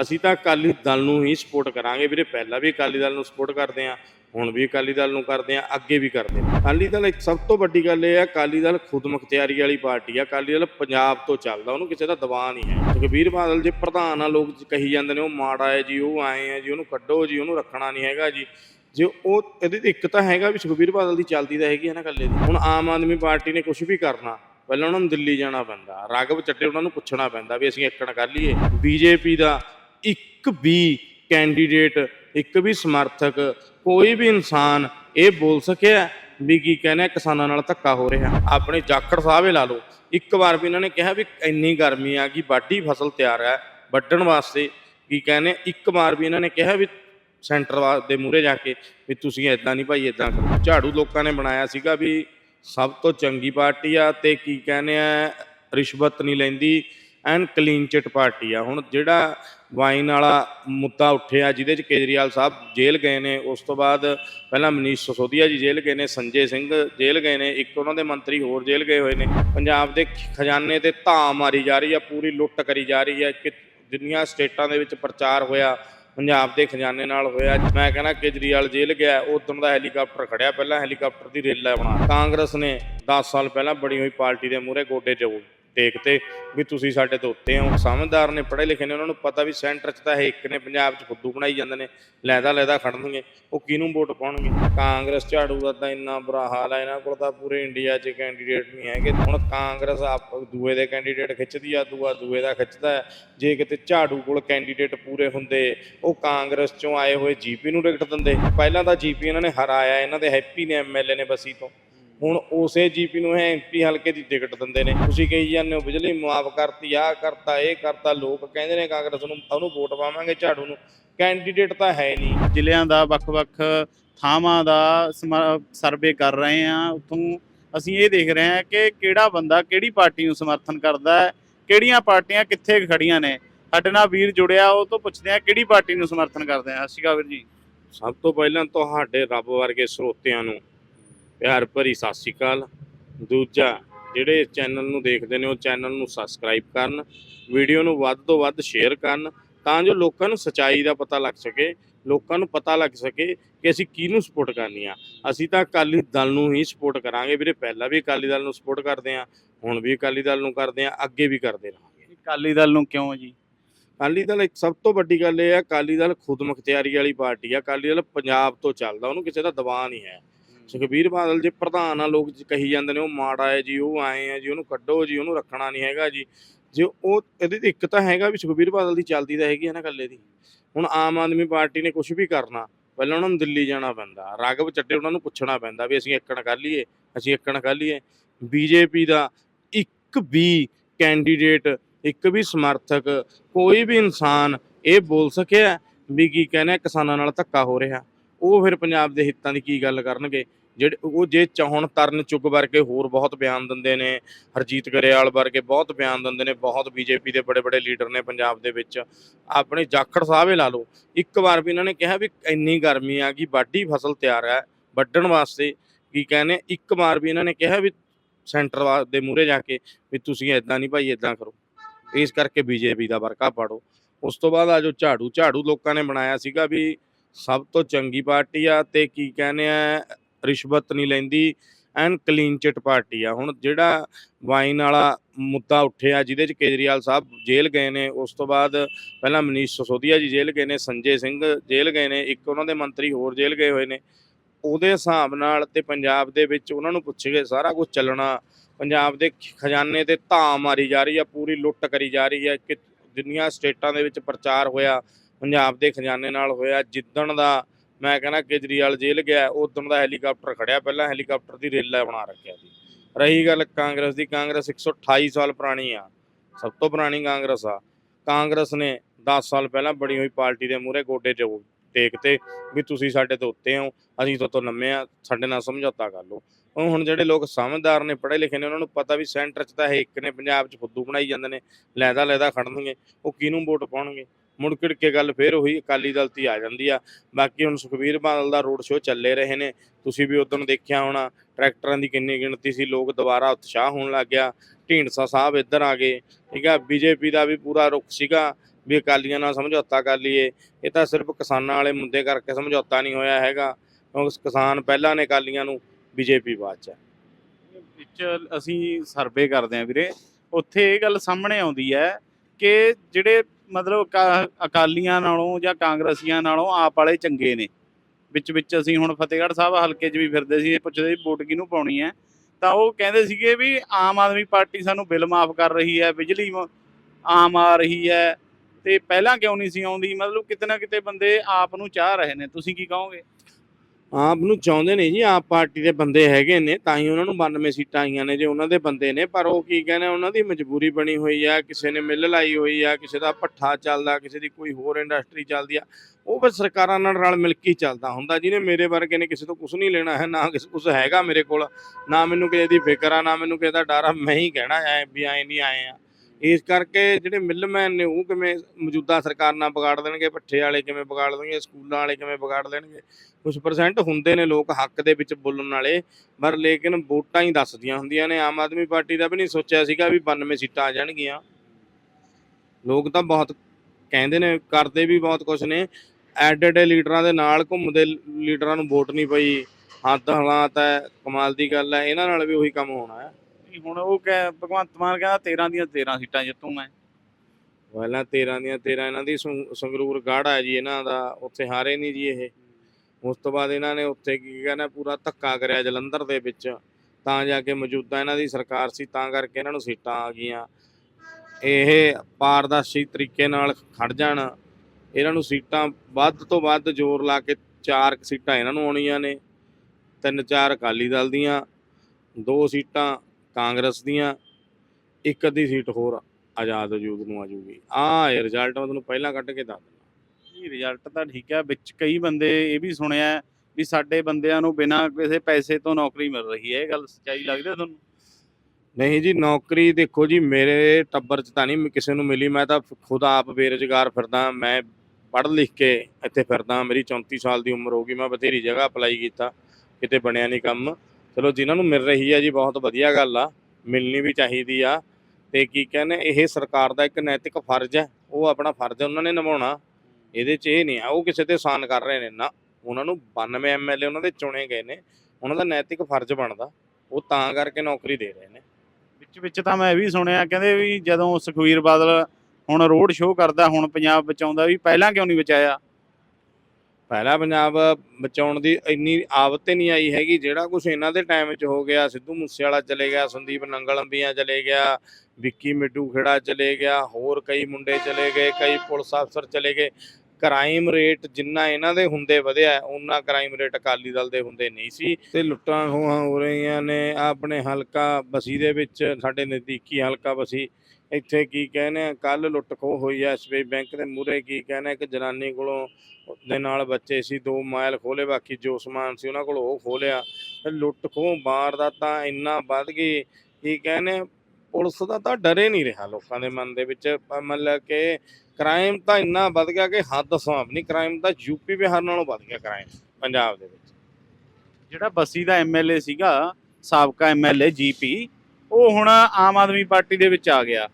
ਅਸੀਂ ਤਾਂ ਅਕਾਲੀ ਦਲ ਨੂੰ ਹੀ ਸਪੋਰਟ ਕਰਾਂਗੇ ਵੀਰੇ। ਪਹਿਲਾਂ ਵੀ ਅਕਾਲੀ ਦਲ ਨੂੰ ਸਪੋਰਟ ਕਰਦੇ ਆ ਹੁਣ ਵੀ ਅਕਾਲੀ ਦਲ ਨੂੰ ਕਰਦੇ ਆ ਅੱਗੇ ਵੀ ਕਰਦੇ ਆ ਅਕਾਲੀ ਦਲ ਇੱਕ ਸਭ ਤੋਂ ਵੱਡੀ ਗੱਲ ਇਹ ਹੈ, ਅਕਾਲੀ ਦਲ ਖੁਦਮੁਖਤਿਆਰੀ ਵਾਲੀ ਪਾਰਟੀ ਆ। ਅਕਾਲੀ ਦਲ ਪੰਜਾਬ ਤੋਂ ਚੱਲਦਾ, ਉਹਨੂੰ ਕਿਸੇ ਦਾ ਦਬਾਅ ਨਹੀਂ ਹੈ। ਸੁਖਬੀਰ ਬਾਦਲ ਜੇ ਪ੍ਰਧਾਨ ਆ, ਲੋਕ ਕਹੀ ਜਾਂਦੇ ਨੇ ਉਹ ਮਾੜਾ ਹੈ ਜੀ, ਉਹ ਆਏ ਆ ਜੀ, ਉਹਨੂੰ ਕੱਢੋ ਜੀ, ਉਹਨੂੰ ਰੱਖਣਾ ਨਹੀਂ ਹੈਗਾ ਜੀ। ਜੇ ਉਹ, ਇਹਦੇ ਤੇ ਇੱਕ ਤਾਂ ਹੈਗਾ ਵੀ ਸੁਖਬੀਰ ਬਾਦਲ ਦੀ ਚੱਲਦੀ ਤਾਂ ਹੈਗੀ ਹੈ ਨਾ ਇਕੱਲੇ ਦੀ। ਹੁਣ ਆਮ ਆਦਮੀ ਪਾਰਟੀ ਨੇ ਕੁਝ ਵੀ ਕਰਨਾ, ਪਹਿਲਾਂ ਉਹਨਾਂ ਨੂੰ ਦਿੱਲੀ ਜਾਣਾ ਪੈਂਦਾ ਰਾਗਵ ਚੱਟੇ ਉਹਨਾਂ ਨੂੰ ਪੁੱਛਣਾ ਪੈਂਦਾ ਵੀ ਅਸੀਂ ਇੱਕਣ ਕਰ ਲਈਏ। ਬੀਜੇਪੀ ਦਾ ਇੱਕ ਵੀ ਕੈਂਡੀਡੇਟ, ਇੱਕ ਵੀ ਸਮਰਥਕ, ਕੋਈ ਵੀ ਇਨਸਾਨ ਇਹ ਬੋਲ ਸਕਿਆ ਵੀ ਕੀ ਕਹਿੰਦੇ ਕਿਸਾਨਾਂ ਨਾਲ ਧੱਕਾ ਹੋ ਰਿਹਾ। ਆਪਣੇ ਜਾਖੜ ਸਾਹਿਬ ਹੀ ਲਾ ਲਓ, ਇੱਕ ਵਾਰ ਵੀ ਇਹਨਾਂ ਨੇ ਕਿਹਾ ਵੀ ਇੰਨੀ ਗਰਮੀ ਆ ਗਈ, ਵਾਢੀ ਫਸਲ ਤਿਆਰ ਹੈ ਵੱਢਣ ਵਾਸਤੇ। ਕੀ ਕਹਿੰਦੇ ਇੱਕ ਵਾਰ ਵੀ ਇਹਨਾਂ ਨੇ ਕਿਹਾ ਵੀ ਸੈਂਟਰ ਵਾ- ਦੇ ਮੂਹਰੇ ਜਾ ਕੇ ਵੀ ਤੁਸੀਂ ਇਦਾਂ ਨਹੀਂ ਭਾਈ ਇਦਾਂ ਕਰੋ। ਝਾੜੂ ਲੋਕਾਂ ਨੇ ਬਣਾਇਆ ਸੀਗਾ ਵੀ ਸਭ ਤੋਂ ਚੰਗੀ ਪਾਰਟੀ ਆ ਤੇ ਕੀ ਕਹਿੰਦੇ ਆ, ਰਿਸ਼ਵਤ ਨਹੀਂ ਲੈਂਦੀ, ਐਨ ਕਲੀਨ ਚਿਟ ਪਾਰਟੀ ਆ। ਹੁਣ ਜਿਹੜਾ ਵਾਈਨ ਵਾਲਾ ਮੁੱਦਾ ਉੱਠਿਆ, ਜਿਹਦੇ ਚ ਕੇਜਰੀਵਾਲ ਸਾਹਿਬ ਜੇਲ੍ਹ ਗਏ ਨੇ। ਉਸ ਤੋਂ ਬਾਅਦ ਪਹਿਲਾਂ ਮਨੀਸ਼ ਸਸੋਦੀਆ ਜੀ ਜੇਲ੍ਹ ਗਏ ਨੇ, ਸੰਜੇ ਸਿੰਘ ਜੇਲ੍ਹ ਗਏ ਨੇ, ਇੱਕ ਉਹਨਾਂ ਦੇ ਮੰਤਰੀ ਹੋਰ ਜੇਲ੍ਹ ਗਏ ਹੋਏ ਨੇ। ਪੰਜਾਬ ਦੇ ਖਜ਼ਾਨੇ ਤੇ ਧਾਂ ਮਾਰੀ ਜਾ ਰਹੀ ਆ, ਪੂਰੀ ਲੁੱਟ ਕਰੀ ਜਾ ਰਹੀ ਆ। ਕਿ ਜਿੰਨੀਆਂ ਸਟੇਟਾਂ ਦੇ ਵਿੱਚ ਪ੍ਰਚਾਰ ਹੋਇਆ, ਪੰਜਾਬ ਦੇ ਖਜ਼ਾਨੇ ਨਾਲ ਹੋਇਆ, ਮੈਂ ਕਹਿੰਦਾ ਕੇਜਰੀਵਾਲ ਜੇਲ੍ਹ ਗਿਆ ਉਦੋਂ ਦਾ ਹੈਲੀਕਾਪਟਰ ਖੜਿਆ, ਪਹਿਲਾਂ ਹੈਲੀਕਾਪਟਰ ਦੀ ਰੇਲਾ ਬਣਾ ਕਾਂਗਰਸ ਨੇ 10 ਸਾਲ ਪਹਿਲਾਂ ਬਣੀ ਹੋਈ ਪਾਰਟੀ ਦੇ ਮੂਹਰੇ ਗੋਡੇ ਟੇਕ 'ਤੇ ਵੀ ਤੁਸੀਂ ਸਾਡੇ ਤੋਂ ਉੱਤੇ ਹੋ। ਸਮਝਦਾਰ ਨੇ ਪੜ੍ਹੇ ਲਿਖੇ ਨੇ, ਉਹਨਾਂ ਨੂੰ ਪਤਾ ਵੀ ਸੈਂਟਰ 'ਚ ਤਾਂ ਇਹ ਇੱਕ ਨੇ, ਪੰਜਾਬ 'ਚ ਫੁੱਦੂ ਬਣਾਈ ਜਾਂਦੇ ਨੇ। ਲੈਦਾ ਲੈਦਾ ਖੜਨਗੇ। ਉਹ ਕਿਹਨੂੰ ਵੋਟ ਪਾਉਣਗੇ? ਕਾਂਗਰਸ, ਝਾੜੂ ਦਾ ਤਾਂ ਇੰਨਾ ਬੁਰਾ ਹਾਲ ਹੈ ਇਹਨਾਂ ਕੋਲ ਤਾਂ ਪੂਰੇ ਇੰਡੀਆ 'ਚ ਕੈਂਡੀਡੇਟ ਨਹੀਂ ਹੈਗੇ। ਹੁਣ ਕਾਂਗਰਸ ਆਪ ਦੂਏ ਦੇ ਕੈਂਡੀਡੇਟ ਖਿੱਚਦੀ ਆ, ਦੂਆ ਦੂਏ ਦਾ ਖਿੱਚਦਾ ਹੈ। ਜੇ ਕਿਤੇ ਝਾੜੂ ਕੋਲ ਕੈਂਡੀਡੇਟ ਪੂਰੇ ਹੁੰਦੇ, ਉਹ ਕਾਂਗਰਸ 'ਚੋਂ ਆਏ ਹੋਏ ਜੀਪੀ ਨੂੰ ਟਿਕਟ ਦਿੰਦੇ। ਪਹਿਲਾਂ ਤਾਂ ਜੀਪੀ ਇਹਨਾਂ ਨੇ ਹਰਾਇਆ, ਇਹਨਾਂ ਦੇ ਹੈਪੀ ਨੇ ਐਮਐਲਏ ਨੇ ਬਸੀ ਤੋਂ। ਹੁਣ ਉਸੇ ਜੀਪੀ ਨੂੰ ਇਹ ਐਮਪੀ ਹਲਕੇ ਦੀ ਟਿਕਟ ਦਿੰਦੇ ਨੇ। ਤੁਸੀਂ ਕਹੀ ਜਾਂਦੇ ਹੋ ਬਿਜਲੀ ਮੁਆਫ ਕਰਤੀ ਆਹ ਕਰਤਾ ਇਹ ਕਰਤਾ ਲੋਕ ਕਹਿੰਦੇ ਨੇ ਕਾਂਗਰਸ ਨੂੰ ਉਹਨੂੰ ਵੋਟ ਪਾਵਾਂਗੇ ਝਾੜੂ ਨੂੰ। ਕੈਂਡੀਡੇਟ ਤਾਂ ਹੈ ਨਹੀਂ। ਜ਼ਿਲ੍ਹਿਆਂ ਦਾ ਵੱਖ-ਵੱਖ ਥਾਵਾਂ ਦਾ ਸਰਵੇ ਕਰ ਰਹੇ ਹਾਂ ਉੱਥੋਂ ਅਸੀਂ ਇਹ ਦੇਖ ਰਹੇ ਹਾਂ ਕਿ ਕਿਹੜਾ ਬੰਦਾ ਕਿਹੜੀ ਪਾਰਟੀ ਨੂੰ ਸਮਰਥਨ ਕਰਦਾ ਹੈ ਕਿਹੜੀਆਂ ਪਾਰਟੀਆਂ ਕਿੱਥੇ ਖੜੀਆਂ ਨੇ। ਸਾਡੇ ਨਾਲ ਵੀਰ ਜੁੜਿਆ ਉਹ ਤੋਂ ਪੁੱਛਦੇ ਆ ਕਿਹੜੀ ਪਾਰਟੀ ਨੂੰ ਸਮਰਥਨ ਕਰਦੇ ਆ। ਸਤਿ ਸ਼੍ਰੀ ਅਕਾਲ ਵੀਰ ਜੀ। ਸਭ ਤੋਂ ਪਹਿਲਾਂ ਤੁਹਾਡੇ ਰੱਬ ਵਰਗੇ ਸਰੋਤਿਆਂ ਨੂੰ ਪਿਆਰ ਭਰੀ ਸਤਿ ਸ਼੍ਰੀ ਅਕਾਲ। ਦੂਜਾ ਜਿਹੜੇ ਚੈਨਲ ਨੂੰ ਦੇਖਦੇ ਨੇ ਉਹ ਚੈਨਲ ਨੂੰ ਸਬਸਕ੍ਰਾਈਬ ਕਰਨ ਵੀਡੀਓ ਨੂੰ ਵੱਧ ਤੋਂ ਵੱਧ ਸ਼ੇਅਰ ਕਰਨ ਤਾਂ ਜੋ ਲੋਕਾਂ ਨੂੰ ਸਚਾਈ ਦਾ ਪਤਾ ਲੱਗ ਸਕੇ ਲੋਕਾਂ ਨੂੰ ਪਤਾ ਲੱਗ ਸਕੇ ਕਿ ਅਸੀਂ ਕਿਹਨੂੰ ਸਪੋਰਟ ਕਰਨੀ ਆ। ਅਸੀਂ ਤਾਂ ਅਕਾਲੀ ਦਲ ਨੂੰ ਹੀ ਸਪੋਰਟ ਕਰਾਂਗੇ ਵੀਰੇ ਪਹਿਲਾਂ ਵੀ ਅਕਾਲੀ ਦਲ ਨੂੰ ਸਪੋਰਟ ਕਰਦੇ ਆ ਹੁਣ ਵੀ ਅਕਾਲੀ ਦਲ ਨੂੰ ਕਰਦੇ ਆ ਅੱਗੇ ਵੀ ਕਰਦੇ ਰਹਾਂਗੇ। ਅਕਾਲੀ ਦਲ ਨੂੰ ਕਿਉਂ ਜੀ? ਅਕਾਲੀ ਦਲ ਇੱਕ ਸਭ ਤੋਂ ਵੱਡੀ ਗੱਲ ਇਹ ਹੈ ਅਕਾਲੀ ਦਲ ਖੁਦ ਮੁਖਤਿਆਰੀ ਵਾਲੀ ਪਾਰਟੀ ਆ ਅਕਾਲੀ ਦਲ ਪੰਜਾਬ ਤੋਂ ਚੱਲਦਾ ਉਹਨੂੰ ਕਿਸੇ ਦਾ ਦਬਾਅ ਨਹੀਂ ਹੈ। ਸੁਖਬੀਰ ਬਾਦਲ ਜੇ ਪ੍ਰਧਾਨ ਆ, ਲੋਕ ਕਹੀ ਜਾਂਦੇ ਨੇ, ਉਹ ਮਾੜਾ ਹੈ ਜੀ, ਉਹ ਆਏ ਆ ਜੀ, ਉਹਨੂੰ ਕੱਢੋ ਜੀ, ਉਹਨੂੰ ਰੱਖਣਾ ਨਹੀਂ ਹੈਗਾ ਜੀ। ਜੇ ਉਹ, ਇਹਦੇ ਤੇ ਇੱਕ ਤਾਂ ਹੈਗਾ ਵੀ ਸੁਖਬੀਰ ਬਾਦਲ ਦੀ ਚੱਲਦੀ ਤਾਂ ਹੈਗੀ ਹੈ ਨਾ ਇਕੱਲੇ ਦੀ। ਹੁਣ ਆਮ ਆਦਮੀ ਪਾਰਟੀ ਨੇ ਕੁਝ ਵੀ ਕਰਨਾ, ਪਹਿਲਾਂ ਉਹਨਾਂ ਨੂੰ ਦਿੱਲੀ ਜਾਣਾ ਪੈਂਦਾ ਰਾਗਵ ਚੱਡੇ ਉਹਨਾਂ ਨੂੰ ਪੁੱਛਣਾ ਪੈਂਦਾ ਵੀ ਅਸੀਂ ਇੱਕਣ ਕਰ ਲਈਏ, ਅਸੀਂ ਇੱਕਣ ਕਰ ਲਈਏ। ਬੀਜੇਪੀ ਦਾ ਇੱਕ ਵੀ ਕੈਂਡੀਡੇਟ, ਇੱਕ ਵੀ ਸਮਰਥਕ, ਕੋਈ ਵੀ ਇਨਸਾਨ ਇਹ ਬੋਲ ਸਕਿਆ ਵੀ ਕੀ ਕਹਿੰਦੇ ਕਿਸਾਨਾਂ ਨਾਲ ਧੱਕਾ ਹੋ ਰਿਹਾ। ਉਹ ਫਿਰ ਪੰਜਾਬ ਦੇ ਹਿੱਤਾਂ ਦੀ ਕੀ ਗੱਲ ਕਰਨਗੇ? ਜਿਹੜੇ ਉਹ ਜੇ ਚਾਹਣ ਤਰਨ ਚੁੱਗ ਵਰਗੇ ਹੋਰ ਬਹੁਤ ਬਿਆਨ ਦਿੰਦੇ ਨੇ, ਹਰਜੀਤ ਗਰੇਵਾਲ ਵਰਗੇ ਬਹੁਤ ਬਿਆਨ ਦਿੰਦੇ ਨੇ, ਬਹੁਤ ਬੀਜੇਪੀ ਦੇ ਬੜੇ ਬੜੇ ਲੀਡਰ ਨੇ ਪੰਜਾਬ ਦੇ ਵਿੱਚ। ਆਪਣੇ ਜਾਖੜ ਸਾਹਿਬ ਹੀ ਲਾ ਲਓ, ਇੱਕ ਵਾਰ ਵੀ ਇਹਨਾਂ ਨੇ ਕਿਹਾ ਵੀ ਇੰਨੀ ਗਰਮੀ ਆ ਗਈ, ਵਾਢੀ ਫਸਲ ਤਿਆਰ ਹੈ ਵੱਢਣ ਵਾਸਤੇ। ਕੀ ਕਹਿੰਦੇ, ਇੱਕ ਵਾਰ ਵੀ ਇਹਨਾਂ ਨੇ ਕਿਹਾ ਵੀ ਸੈਂਟਰ ਵਾ- ਦੇ ਮੂਹਰੇ ਜਾ ਕੇ ਵੀ ਤੁਸੀਂ ਇਦਾਂ ਨਹੀਂ ਭਾਈ ਇਦਾਂ ਕਰੋ। ਇਸ ਕਰਕੇ ਬੀਜੇਪੀ ਦਾ ਵਰਕਾ ਪਾੜੋ। ਉਸ ਤੋਂ ਬਾਅਦ ਆ ਜੋ ਝਾੜੂ ਝਾੜੂ ਲੋਕਾਂ ਨੇ ਬਣਾਇਆ ਸੀਗਾ ਵੀ ਸਭ ਤੋਂ ਚੰਗੀ ਪਾਰਟੀ ਆ ਤੇ ਕੀ ਕਹਿੰਦੇ ਆ, ਰਿਸ਼ਵਤ ਨਹੀਂ ਲੈਂਦੀ ਐਨ ਕਲੀਨ ਚਿਟ ਪਾਰਟੀ ਆ। ਹੁਣ ਜਿਹੜਾ ਵਾਈਨ ਵਾਲਾ ਮੁੱਦਾ ਉੱਠਿਆ ਜਿਹਦੇ ਚ ਕੇਜਰੀਵਾਲ ਸਾਹਿਬ ਜੇਲ੍ਹ ਗਏ ਨੇ, ਉਸ ਤੋਂ ਬਾਅਦ ਪਹਿਲਾਂ ਮਨੀਸ਼ ਸਸੋਦੀਆ ਜੀ ਜੇਲ੍ਹ ਗਏ ਨੇ, ਸੰਜੇ ਸਿੰਘ ਜੇਲ੍ਹ ਗਏ ਨੇ, ਇੱਕ ਉਹਨਾਂ ਦੇ ਮੰਤਰੀ ਹੋਰ ਜੇਲ੍ਹ ਗਏ ਹੋਏ ਨੇ। ਉਹਦੇ ਹਿਸਾਬ ਨਾਲ ਤੇ ਪੰਜਾਬ ਦੇ ਵਿੱਚ ਉਹਨਾਂ ਨੂੰ ਪੁੱਛੇ ਸਾਰਾ ਕੁਝ ਚੱਲਣਾ, ਪੰਜਾਬ ਦੇ ਖਜ਼ਾਨੇ ਤੇ ਧਾਂ ਮਾਰੀ ਜਾ ਰਹੀ ਆ, ਪੂਰੀ ਲੁੱਟ ਕਰੀ ਜਾ ਰਹੀ ਆ, ਕਿ ਜਿੰਨੀਆਂ ਸਟੇਟਾਂ ਦੇ ਵਿੱਚ ਪ੍ਰਚਾਰ ਹੋਇਆ ਪੰਜਾਬ ਦੇ ਖਜ਼ਾਨੇ ਨਾਲ ਹੋਇਆ ਜਿੱਦਣ ਦਾ ਮੈਂ ਕਹਿੰਦਾ ਕੇਜਰੀਵਾਲ ਜੇਲ੍ਹ ਗਿਆ, ਉਦੋਂ ਦਾ ਹੈਲੀਕਾਪਟਰ ਖੜਿਆ ਪਹਿਲਾਂ, ਹੈਲੀਕਾਪਟਰ ਦੀ ਰੇਲਾ ਬਣਾ ਰੱਖਿਆ ਸੀ ਰਹੀ ਗੱਲ ਕਾਂਗਰਸ ਦੀ, ਕਾਂਗਰਸ 128 ਸਾਲ ਪੁਰਾਣੀ ਆ, ਸਭ ਤੋਂ ਪੁਰਾਣੀ ਕਾਂਗਰਸ ਆ। ਕਾਂਗਰਸ ਨੇ 10 ਸਾਲ ਪਹਿਲਾਂ ਬਣੀ ਹੋਈ ਪਾਰਟੀ ਦੇ ਮੂਹਰੇ ਗੋਡੇ ਚ ਟੇਕਤੇ ਵੀ ਤੁਸੀਂ ਸਾਡੇ ਤੋਂ ਉੱਤੇ ਹੋ, ਅਸੀਂ ਤੋਂ ਤੋਂ ਲੰਮੇ ਆ, ਸਾਡੇ ਨਾਲ ਸਮਝੌਤਾ ਕਰ ਲਓ। ਉਹ ਹੁਣ ਜਿਹੜੇ ਲੋਕ ਸਮਝਦਾਰ ਨੇ, ਪੜ੍ਹੇ ਲਿਖੇ ਨੇ, ਉਹਨਾਂ ਨੂੰ ਪਤਾ ਵੀ ਸੈਂਟਰ 'ਚ ਤਾਂ ਇਹ ਇੱਕ ਨੇ, ਪੰਜਾਬ 'ਚ ਫੁੱਦੂ ਬਣਾਈ ਜਾਂਦੇ ਨੇ ਲੈਦਾ ਲੈਦਾ ਖੜਨਗੇ, ਉਹ ਕਿਹਨੂੰ ਵੋਟ ਪਾਉਣਗੇ? ਮੁੜ ਕਿੜ ਕੇ ਗੱਲ ਫੇਰ ਉਹੀ ਅਕਾਲੀ ਦਲ ਤੇ ਆ ਜਾਂਦੀ ਆ। ਬਾਕੀ ਹੁਣ ਸੁਖਬੀਰ ਬਾਦਲ ਦਾ ਰੋਡ ਸ਼ੋਅ ਚੱਲੇ ਰਹੇ ਨੇ। ਤੁਸੀਂ ਵੀ ਉਦੋਂ ਦੇਖਿਆ ਹੋਣਾ, ਟਰੈਕਟਰਾਂ ਦੀ ਕਿੰਨੀ ਗਿਣਤੀ ਸੀ, ਲੋਕ ਦੁਬਾਰਾ ਉਤਸ਼ਾਹ ਹੋਣ ਲੱਗ ਗਿਆ। ਢੀਂਡਸਾ ਸਾਹਿਬ ਇੱਧਰ ਆ ਗਏ। ਠੀਕ ਆ, ਬੀਜੇਪੀ ਦਾ ਵੀ ਪੂਰਾ ਰੁਖ ਸੀਗਾ ਵੀ ਅਕਾਲੀਆਂ ਨਾਲ ਸਮਝੌਤਾ ਕਰ ਲਈਏ। ਇਹ ਤਾਂ ਸਿਰਫ ਕਿਸਾਨਾਂ ਵਾਲੇ ਮੁੱਦੇ ਕਰਕੇ ਸਮਝੌਤਾ ਨਹੀਂ ਹੋਇਆ ਹੈਗਾ। ਕਿਉਂਕਿ ਕਿਸਾਨ ਪਹਿਲਾਂ ਨੇ ਅਕਾਲੀਆਂ ਨੂੰ, ਬੀਜੇਪੀ ਬਾਅਦ ਚ। ਹੈ। ਵਿੱਚ ਅਸੀਂ ਸਰਵੇ ਕਰਦੇ ਹਾਂ ਵੀਰੇ। ਉੱਥੇ ਇਹ ਗੱਲ ਸਾਹਮਣੇ ਆਉਂਦੀ ਹੈ ਕਿ ਜਿਹੜੇ ਮਤਲਬ ਕ ਅਕਾਲੀਆਂ ਨਾਲੋਂ ਜਾਂ ਕਾਂਗਰਸੀਆਂ ਨਾਲੋਂ ਆਪ ਵਾਲੇ ਚੰਗੇ ਨੇ। ਵਿੱਚ ਵਿੱਚ ਅਸੀਂ ਹੁਣ ਫਤਿਹਗੜ੍ਹ ਸਾਹਿਬ ਹਲਕੇ 'ਚ ਵੀ ਫਿਰਦੇ ਸੀ ਪੁੱਛਦੇ ਸੀ ਵੋਟ ਕਿਹਨੂੰ ਪਾਉਣੀ ਹੈ। ਤਾਂ ਉਹ ਕਹਿੰਦੇ ਸੀਗੇ ਵੀ ਆਮ ਆਦਮੀ ਪਾਰਟੀ ਸਾਨੂੰ ਬਿੱਲ ਮਾਫ ਕਰ ਰਹੀ ਹੈ, ਬਿਜਲੀ ਮ- ਆਮ ਆ ਰਹੀ ਹੈ। ਤੇ ਪਹਿਲਾਂ ਕਿਉਂ ਨਹੀਂ ਸੀ ਆਉਂਦੀ? ਮਤਲਬ ਕਿਤੇ ਨਾ ਕਿਤੇ ਬੰਦੇ ਆਪ ਨੂੰ ਚਾਹ ਰਹੇ ਨੇ। ਤੁਸੀਂ ਕੀ ਕਹੋਗੇ? ਆਪ ਨੂੰ ਚਾਹੁੰਦੇ ਨੇ ਜੀ, ਆਪ ਪਾਰਟੀ ਦੇ ਬੰਦੇ ਹੈਗੇ ਨੇ, ਤਾਂ ਹੀ ਉਹਨਾਂ ਨੂੰ 92 ਸੀਟਾਂ ਆਈਆਂ ਨੇ ਜੇ ਉਹਨਾਂ ਦੇ ਬੰਦੇ ਨੇ, ਪਰ ਉਹ ਕੀ ਕਹਿੰਦੇ ਉਹਨਾਂ ਦੀ ਮਜਬੂਰੀ ਬਣੀ ਹੋਈ ਆ, ਕਿਸੇ ਨੇ ਮਿੱਲ ਲਾਈ ਹੋਈ ਆ, ਕਿਸੇ ਦਾ ਭੱਠਾ ਚੱਲਦਾ, ਕਿਸੇ ਦੀ ਕੋਈ ਹੋਰ ਇੰਡਸਟਰੀ ਚੱਲਦੀ ਆ, ਉਹ ਫਿਰ ਸਰਕਾਰਾਂ ਨਾਲ ਰਲ ਮਿਲ ਕੇ ਚੱਲਦਾ ਹੁੰਦਾ, ਜਿਹਨੇ ਮੇਰੇ ਵਰਗੇ ਨੇ ਕਿਸੇ ਤੋਂ ਕੁਝ ਨਹੀਂ ਲੈਣਾ ਹੈ, ਨਾ ਕਿਸੇ ਕੁਝ ਹੈਗਾ ਮੇਰੇ ਕੋਲ, ਨਾ ਮੈਨੂੰ ਕਿਸੇ ਦੀ ਫਿਕਰ ਆ, ਨਾ ਮੈਨੂੰ ਕਿਸੇ ਦਾ ਡਰ ਆ, ਮੈਂ ਹੀ ਕਹਿਣਾ, ਐ ਵੀ ਐ ਨਹੀਂ ਆਏ ਆ। ਇਸ ਕਰਕੇ ਜਿਹੜੇ ਮਿਲਮੈਨ ਨੇ ਉਹ ਕਿਵੇਂ ਮੌਜੂਦਾ ਸਰਕਾਰ ਨਾਲ ਵਿਗਾੜ ਦੇਣਗੇ ਪੱਠੇ ਵਾਲੇ ਕਿਵੇਂ ਵਿਗਾੜ ਦੇਣਗੇ, ਸਕੂਲਾਂ ਵਾਲੇ ਕਿਵੇਂ ਵਿਗਾੜ ਦੇਣਗੇ? ਕੁਝ ਪਰਸੈਂਟ ਹੁੰਦੇ ਨੇ ਲੋਕ ਹੱਕ ਦੇ ਵਿੱਚ ਬੋਲਣ ਵਾਲੇ, ਪਰ ਲੇਕਿਨ ਵੋਟਾਂ ਹੀ ਦੱਸਦੀਆਂ ਹੁੰਦੀਆਂ ਨੇ। ਆਮ ਆਦਮੀ ਪਾਰਟੀ ਦਾ ਵੀ ਨਹੀਂ ਸੋਚਿਆ ਸੀਗਾ ਵੀ 92 ਸੀਟਾਂ ਆ ਜਾਣਗੀਆਂ। ਲੋਕ ਤਾਂ ਬਹੁਤ ਕਹਿੰਦੇ ਨੇ, ਕਰਦੇ ਵੀ ਬਹੁਤ ਕੁਝ ਨੇ। ਐਡ ਐਡ ਲੀਡਰਾਂ ਦੇ ਨਾਲ ਘੁੰਮਦੇ ਲੀਡਰਾਂ ਨੂੰ ਵੋਟ ਨਹੀਂ ਪਈ। ਹੱਦ ਹਾਲਾਤ ਹੈ, ਕਮਾਲ ਦੀ ਗੱਲ ਹੈ। ਇਹਨਾਂ ਨਾਲ ਵੀ ਉਹੀ ਕੰਮ ਹੋਣਾ ਹੈ। ਵੀ ਹੁਣ ਉਹ ਕਹਿ, ਭਗਵੰਤ ਮਾਨ ਕਹਿੰਦਾ 13 ਦੀਆਂ 13 ਸੀਟਾਂ ਜਿੱਤੂ ਮੈਂ। ਪਹਿਲਾਂ 13 ਦੀਆਂ 13 ਇਹਨਾਂ ਦੀ ਸੰਗ- ਸੰਗਰੂਰ ਗਾੜਾ ਹੈ ਜੀ, ਇਹਨਾਂ ਦਾ ਉੱਥੇ ਹਾਰੇ ਨਹੀਂ ਜੀ ਇਹ। ਉਸ ਤੋਂ ਬਾਅਦ ਇਹਨਾਂ ਨੇ ਉੱਥੇ ਕੀ ਕਹਿੰਦਾ ਪੂਰਾ ਧੱਕਾ ਕਰਿਆ ਜਲੰਧਰ ਦੇ ਵਿੱਚ। ਤਾਂ ਜਾ ਕੇ ਮੌਜੂਦਾ ਇਹਨਾਂ ਦੀ ਸਰਕਾਰ ਸੀ, ਤਾਂ ਕਰਕੇ ਇਹਨਾਂ ਨੂੰ ਸੀਟਾਂ ਆ ਗਈਆਂ। ਇਹ ਪਾਰਦਰਸ਼ੀ ਤਰੀਕੇ ਨਾਲ ਖੜ ਜਾਣ। ਇਹਨਾਂ ਨੂੰ ਸੀਟਾਂ ਵੱਧ ਤੋਂ ਵੱਧ ਜ਼ੋਰ ਲਾ ਕੇ ਚਾਰ ਸੀਟਾਂ ਇਹਨਾਂ ਨੂੰ ਆਉਣੀਆਂ ਨੇ। ਤਿੰਨ ਚਾਰ ਅਕਾਲੀ ਦਲ ਦੀਆਂ, ਦੋ ਸੀਟਾਂ ਕਾਂਗਰਸ ਦੀਆਂ ਇੱਕ ਅੱਧੀ ਸੀਟ ਹੋਰ ਆਜ਼ਾਦ ਵਜੂਦ ਨੂੰ ਆ ਜੂਗੀ। ਆਹ ਇਹ ਰਿਜ਼ਲਟ ਮੈਂ ਤੁਹਾਨੂੰ ਪਹਿਲਾਂ ਕੱਢ ਕੇ ਦੱਸ ਦਿੰਦਾ। ਇਹ ਰਿਜ਼ਲਟ ਤਾਂ ਠੀਕ ਹੈ ਵਿੱਚ ਕਈ ਬੰਦੇ ਇਹ ਵੀ ਸੁਣਿਆ ਵੀ ਸਾਡੇ ਬੰਦਿਆਂ ਨੂੰ ਬਿਨਾਂ ਕਿਸੇ ਪੈਸੇ ਤੋਂ ਨੌਕਰੀ ਮਿਲ ਰਹੀ ਹੈ ਇਹ ਗੱਲ ਸੱਚਾਈ ਲੱਗਦੀ ਹੈ ਤੁਹਾਨੂੰ? ਨਹੀਂ ਜੀ ਨੌਕਰੀ ਦੇਖੋ ਜੀ ਮੇਰੇ ਟੱਬਰ 'ਚ ਤਾਂ ਨਹੀਂ ਕਿਸੇ ਨੂੰ ਮਿਲੀ ਮੈਂ ਤਾਂ ਖੁਦ ਆਪ ਬੇਰੁਜ਼ਗਾਰ ਫਿਰਦਾ ਮੈਂ ਪੜ੍ਹ ਲਿਖ ਕੇ ਇੱਥੇ ਫਿਰਦਾ ਮੇਰੀ 34 ਸਾਲ ਦੀ ਉਮਰ ਹੋ ਗਈ ਮੈਂ ਬਥੇਰੀ ਜਗ੍ਹਾ ਅਪਲਾਈ ਕੀਤਾ ਕਿਤੇ ਬਣਿਆ ਨਹੀਂ ਕੰਮ। ਚਲੋ ਜਿਨ੍ਹਾਂ ਨੂੰ ਮਿਲ ਰਹੀ ਹੈ ਜੀ, ਬਹੁਤ ਵਧੀਆ ਗੱਲ ਆ। ਮਿਲਣੀ ਵੀ ਚਾਹੀਦੀ ਆ। ਤੇ ਕੀ ਕਹਿੰਦੇ, ਇਹ ਸਰਕਾਰ ਦਾ ਇੱਕ ਨੈਤਿਕ ਫਰਜ਼ ਹੈ ਉਹ ਆਪਣਾ ਫਰਜ਼ ਉਹਨਾਂ ਨੇ ਨਿਭਾਉਣਾ। ਇਹਦੇ 'ਚ ਇਹ ਨਹੀਂ ਆ, ਉਹ ਕਿਸੇ ਤੇ ਆਸਾਨ ਕਰ ਰਹੇ ਨੇ ਨਾ। ਉਹਨਾਂ ਨੂੰ 92 ਐਮਐਲਏ ਉਹਨਾਂ ਦੇ ਚੁਣੇ ਗਏ ਨੇ। ਉਹਨਾਂ ਦਾ ਨੈਤਿਕ ਫਰਜ਼ ਬਣਦਾ। ਉਹ ਤਾਂ ਕਰਕੇ ਨੌਕਰੀ ਦੇ ਰਹੇ ਨੇ। ਵਿੱਚ ਵਿੱਚ ਤਾਂ ਮੈਂ ਇਹ ਵੀ ਸੁਣਿਆ, ਕਹਿੰਦੇ ਵੀ ਜਦੋਂ ਸੁਖਵੀਰ ਬਾਦਲ ਹੁਣ ਰੋਡ ਸ਼ੋਅ ਕਰਦਾ, ਹੁਣ ਪੰਜਾਬ ਬਚਾਉਂਦਾ, ਵੀ ਪਹਿਲਾਂ ਕਿਉਂ ਨਹੀਂ ਬਚਾਇਆ? ਪਹਿਲਾ ਪੰਜਾਬ ਬਚਾਉਣ ਦੀ ਇੰਨੀ ਆਵਤ ਤੇ ਨਹੀਂ ਆਈ ਹੈਗੀ, ਜਿਹੜਾ ਕੁਝ ਇਹਨਾਂ ਦੇ ਟਾਈਮ 'ਚ ਹੋ ਗਿਆ, ਸਿੱਧੂ ਮੂਸੇਵਾਲਾ ਚਲੇ ਗਿਆ, ਸੰਦੀਪ ਨੰਗਲ ਅੰਬੀਆਂ ਚਲੇ ਗਿਆ, ਵਿੱਕੀ ਮਿੱਟੂ ਖੇੜਾ ਚਲੇ ਗਿਆ, ਹੋਰ ਕਈ ਮੁੰਡੇ ਚਲੇ ਗਏ, ਕਈ ਪੁਲਿਸ ਅਫਸਰ ਚਲੇ ਗਏ। ਕ੍ਰਾਈਮ ਰੇਟ ਜਿੰਨਾ ਇਹਨਾਂ ਦੇ ਹੁੰਦੇ ਵਧਿਆ ਉਹਨਾਂ ਕ੍ਰਾਈਮ ਰੇਟ ਅਕਾਲੀ ਦਲ ਦੇ ਹੁੰਦੇ ਨਹੀਂ ਸੀ। ਤੇ ਲੁੱਟਾਂ ਖੋਹਾਂ ਹੋ ਰਹੀਆਂ ਨੇ, ਆਪਣੇ ਹਲਕਾ ਬਸੀ ਦੇ ਵਿੱਚ, ਸਾਡੇ ਨਜ਼ਦੀਕੀ ਹਲਕਾ ਬਸੀ ਇੱਥੇ ਕੀ ਕਹਿੰਦੇ ਕੱਲ ਲੁੱਟ ਖੋਹ ਹੋਈ ਐ ਐਸਬੀਆਈ ਬੈਂਕ ਦੇ ਮੂਹਰੇ, ਕੀ ਕਹਿੰਦੇ ਇੱਕ ਜਨਾਨੀ ਕੋਲੋਂ ਦੇ ਨਾਲ ਬੱਚੇ ਸੀ, ਦੋ ਮਾਇਲ ਖੋਲੇ ਬਾਕੀ ਜੋ ਸਮਾਨ ਸੀ ਉਹਨਾਂ ਕੋਲ ਉਹ ਖੋਲਿਆ ਤੇ ਲੁੱਟ ਖੋਹ ਤਾਂ ਇੰਨਾ ਵੱਧ ਗਈ, ਕੀ ਕਹਿੰਦੇ ਪੁਲਿਸ ਦਾ ਤਾਂ ਡਰੇ ਨਹੀਂ ਰਿਹਾ ਲੋਕਾਂ ਦੇ ਮਨ ਦੇ ਵਿੱਚ। ਮਤਲਬ ਕਿ ਕ੍ਰਾਈਮ ਤਾਂ ਇੰਨਾ ਵੱਧ ਗਿਆ ਕਿ ਹੱਦ ਹਿਸਾਬ ਨਹੀਂ ਕ੍ਰਾਈਮ ਤਾਂ ਯੂਪੀ ਬਿਹਾਰ ਨਾਲੋਂ ਵੱਧ ਗਿਆ ਕ੍ਰਾਈਮ ਪੰਜਾਬ ਦੇ ਵਿੱਚ। ਜਿਹੜਾ ਬਸੀ ਦਾ ਐਮਐਲਏ ਸੀਗਾ, ਸਾਬਕਾ ਐਮਐਲਏ ਜੀਪੀ ਉਹ ਹੁਣ ਆਮ ਆਦਮੀ ਪਾਰਟੀ ਦੇ ਵਿੱਚ ਆ ਗਿਆ।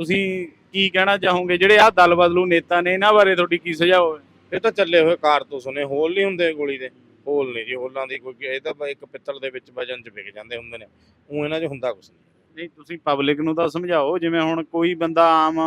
ਤੁਸੀਂ ਕੀ ਕਹਿਣਾ ਚਾਹੋਗੇ? ਜਿਹੜੇ ਆਹ ਦਲ ਬਦਲੂ ਨੇਤਾ ਨੇ ਇਹਨਾਂ ਬਾਰੇ ਤੁਹਾਡੀ ਕੀ ਸੁਝਾਅ ਹੈ ਇਹ ਤਾਂ ਚੱਲੇ ਹੋਏ ਕਾਰਤੂਸ ਨੇ ਹੋਲ ਨਹੀਂ ਹੁੰਦੇ ਗੋਲੀ ਦੇ। ਹੋਲ ਨਹੀਂ ਜੀ ਹੋਲਾਂ ਦੀ ਕੋਈ ਇਹ ਤਾਂ ਇੱਕ ਪਿੱਤਲ ਦੇ ਵਿੱਚ ਵਜਨ ਚ ਵਿਕ ਜਾਂਦੇ ਹੁੰਦੇ ਨੇ। ਉਹ ਇਹਨਾਂ 'ਚ ਹੁੰਦਾ ਕੁਛ ਨਹੀਂ। ਨਹੀਂ ਤੁਸੀਂ ਪਬਲਿਕ ਨੂੰ ਤਾਂ ਸਮਝਾਓ ਜਿਵੇਂ ਹੁਣ ਕੋਈ ਬੰਦਾ ਆਮ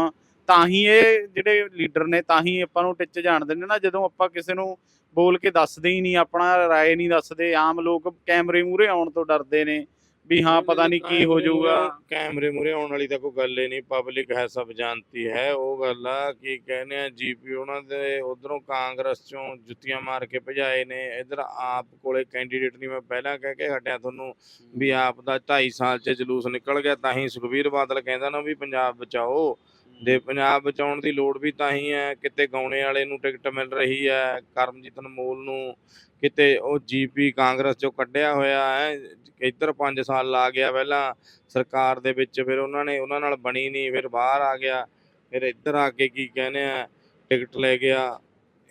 ਤਾਂ ਹੀ ਇਹ ਜਿਹੜੇ ਲੀਡਰ ਨੇ ਤਾਂ ਹੀ ਆਪਾਂ ਨੂੰ ਟਿੱਚ ਜਾਣਦੇ ਨੇ ਨਾ ਜਦੋਂ ਆਪਾਂ ਕਿਸੇ ਨੂੰ ਬੋਲ ਕੇ ਦੱਸਦੇ ਹੀ ਨਹੀਂ ਆਪਣਾ ਰਾਏ ਨਹੀਂ ਦੱਸਦੇ ਆਮ ਲੋਕ ਕੈਮਰੇ ਮੂਹਰੇ ਆਉਣ ਤੋਂ ਡਰਦੇ ਨੇ। ਵੀ ਹਾਂ ਪਤਾ ਨਹੀਂ ਕੀ ਹੋ ਜਾਊਗਾ। ਕੈਮਰੇ ਮੂਰੇ ਆਉਣ ਵਾਲੀ ਤਾਂ ਕੋਈ ਗੱਲ ਹੀ ਨਹੀਂ ਪਬਲਿਕ ਹੈ ਸਭ ਜਾਣਤੀ ਹੈ ਉਹ ਗੱਲ ਆ ਕੀ ਕਹਿੰਦੇ ਆ ਜੀਪੀ ਉਹਨਾਂ ਦੇ ਉਧਰੋਂ ਕਾਂਗਰਸ ਚੋਂ ਜੁੱਤੀਆਂ ਮਾਰ ਕੇ ਭਜਾਏ ਨੇ ਇਧਰ ਆਪ ਕੋਲੇ ਕੈਂਡੀਡੇਟ ਨਹੀਂ ਮੈਂ ਪਹਿਲਾਂ ਕਹਿ ਕੇ ਹਟਿਆ ਤੁਹਾਨੂੰ ਵੀ ਆਪ ਦਾ 2.5 ਸਾਲ ਚ ਜਲੂਸ ਨਿਕਲ ਗਿਆ ਤਾਂ ਹੀ ਸੁਖਬੀਰ ਬਾਦਲ ਕਹਿੰਦਾ ਨਾ ਵੀ ਪੰਜਾਬ ਬਚਾਓ। ਦੇ ਪੰਜਾਬ ਬਚਾਉਣ ਦੀ ਲੋੜ ਵੀ ਤਾਂ ਹੀ ਹੈ, ਕਿਤੇ ਗਾਉਣੇ ਵਾਲੇ ਨੂੰ ਟਿਕਟ ਮਿਲ ਰਹੀ ਹੈ, ਕਰਮਜੀਤ ਅਨਮੋਲ ਨੂੰ ਕਿਤੇ ਉਹ ਜੀਪੀ ਕਾਂਗਰਸ ਚੋਂ ਕੱਢਿਆ ਹੋਇਆ ਹੈ, ਇੱਧਰ 5 ਸਾਲ ਲਾ ਗਿਆ ਪਹਿਲਾਂ ਸਰਕਾਰ ਦੇ ਵਿੱਚ, ਫਿਰ ਉਹਨਾਂ ਨੇ, ਉਹਨਾਂ ਨਾਲ ਬਣੀ ਨਹੀਂ, ਫਿਰ ਬਾਹਰ ਆ ਗਿਆ, ਫਿਰ ਇੱਧਰ ਆ ਕੇ ਕੀ ਕਹਿੰਦੇ ਆ, ਟਿਕਟ ਲੈ ਗਿਆ।